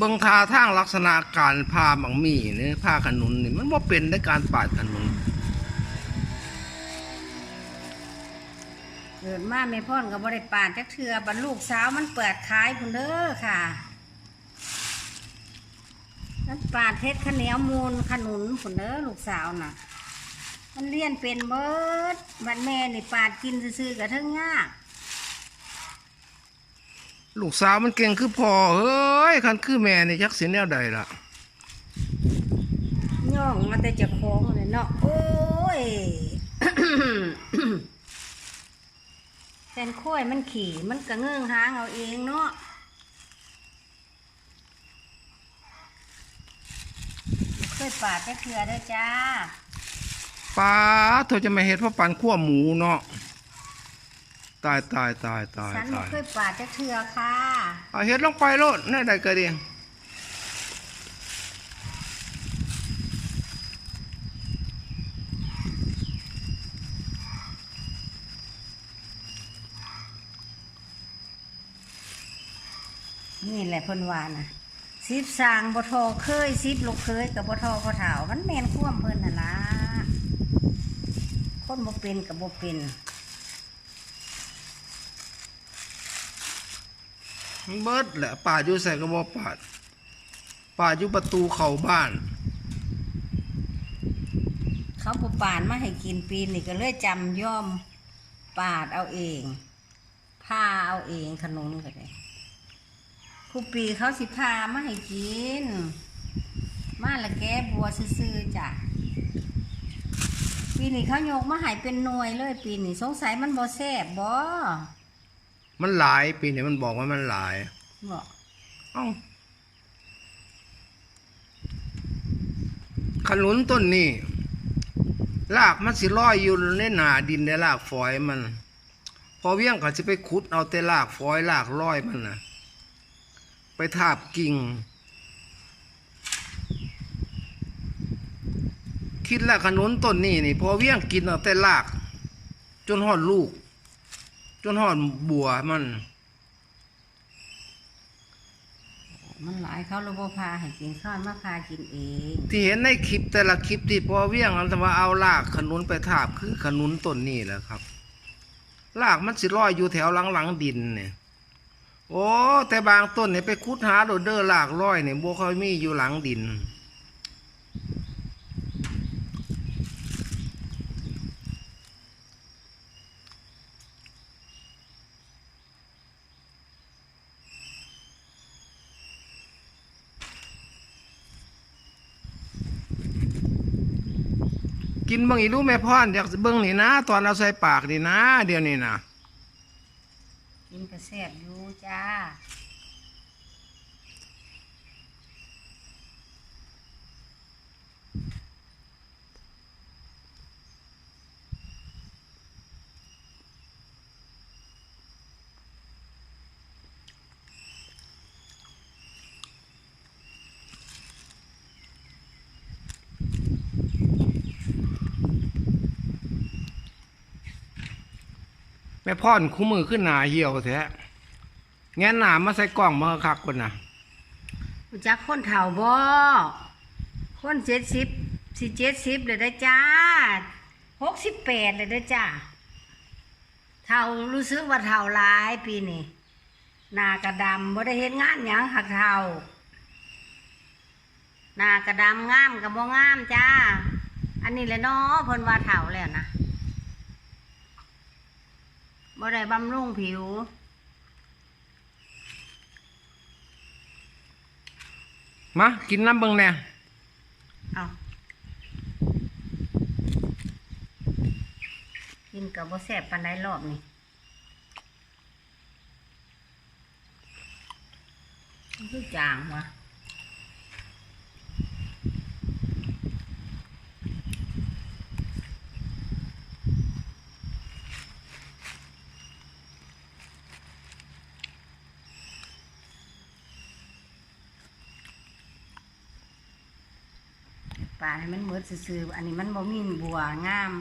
บิ่งทาทางลักษณะการพาบังมีเนี่ยพาขนุนนี่มันบ่าเป็นในการปาดขนุนเกิดมาไม่พ่อนกับบริปานจักเทือบรรลูกสาวมันเปิดขายพุ่นเด้อค่ะนั่นปาดเพชรขเนียวมูลขนุนพุ่นเด้อลูกสาวน่ะ มันเลี้ยนเป็นเบิดบัดแม่นี่ปาดกินซื่อๆกับเทิงยาก ลูกสาวมันเก่งคือพ่อเฮ้ยคันคือแม่นี่จักสิแนวใดล่ะย่องมาแต่เจะโค้าของเลยเนาะโอ้ยแทนข้อยมันขี่มันกระเงื่องหางเอาเองเนาะเคยปาดจักเทือเด้อจ้า ป้าเธอจะมาเฮ็ดเพราะปันขั้วหมูเนาะ ตายตายตายตายฉันบ่ตายเคยปาดจักเทือค่ะ เอาเฮ็ดลงไปโลดแน่ใดก็ดีนี่แหละเพิ่นว่านะสิบสร้างบ่ทอเคยสิบลูกเคยกับบ่ทอพ่อเฒ่ามันแม่นความเพิ่นน่ะล่ะคนบ่เป็นกับบ่เป็น มันเบิดแหละป่าอยู่ใส่ก็บ่ปาป่าอยู่ประตูเข้าบ้าน เขาบ่ปานมาให้กินปีนี่ก็เลยจำย่อมปาดเอาเองพาเอาเองขนมก็ได้ครูปีเขาสิพามาให้กิน มาละแกบัวซื่อๆจ้ะปีนี้เขาโยกมาหายเป็นหน่วยเลยปีนี้สงสัยมันบ่แซ่บบ่ มันหลายปีนี้มันบอกว่ามันหลายบ่เอ้าขนุนต้นนี้รากมันสิลอยอยู่ในหนาดินในรากฝอยมัน พอเวียงก็จะไปขุดเอาแต่รากฝอยรากลอยมันนะไปทาบกิ่ง คิดแล้วขนุนต้นนี้นี่ พอเวียงกินเอาแต่ราก จนหอดลูก จนหอดบัวมัน มันหลายเขาเลยบ่พาให้กินข้าวมาพากินเองที่เห็นในคลิปแต่ละคลิปที่พอเวียงอันว่าเอาลากขนุนไปทาบคือขนุนต้นนี้แหละครับลากมันสิลอยอยู่แถวหลังๆดินเนี่ยโอ้แต่บางต้นเนี่ยไปคุดหาโดดเดอร์ลากลอยเนี่ยบัวเขามีอยู่หลังดิน กินเบิ่งอีรู้แม่พ่อนอยากเบิ้งนี่นะ ตอนเราใส่ปากนี่นะ เดี๋ยวนี้นะกินกระแซ่บอยู่จ้า แม่พ่อนคู่มือขึ้นหนาเหี่ยวแท้แงนหนามาใส่กล่องมาคักคนน่ะรู้จักคนเฒ่าบ่คนเจ็ดสิบสิเจ็ดสิบเลยได้จ้าหกสิบแปดเลยได้จ้าเฒ่ารู้สึกว่าเฒ่าหลายปีนี้หน้ากระดำบ่ได้เฮ็ดงานหยังหักเฒ่าหน้ากระดำงามกับบ่งามจ้า อันนี้แหละเนาะเพิ่นว่าเฒ่าแล้วนะ บ่ได้บำรุงผิว มากินน้ำเบิ่งแน่เอากินกับบ่แซ่บปานใดรอบนี่มันคือจางวะ ป่าให้มันเหมือนซื่อๆอันนี้มันบ่มีบัวงาม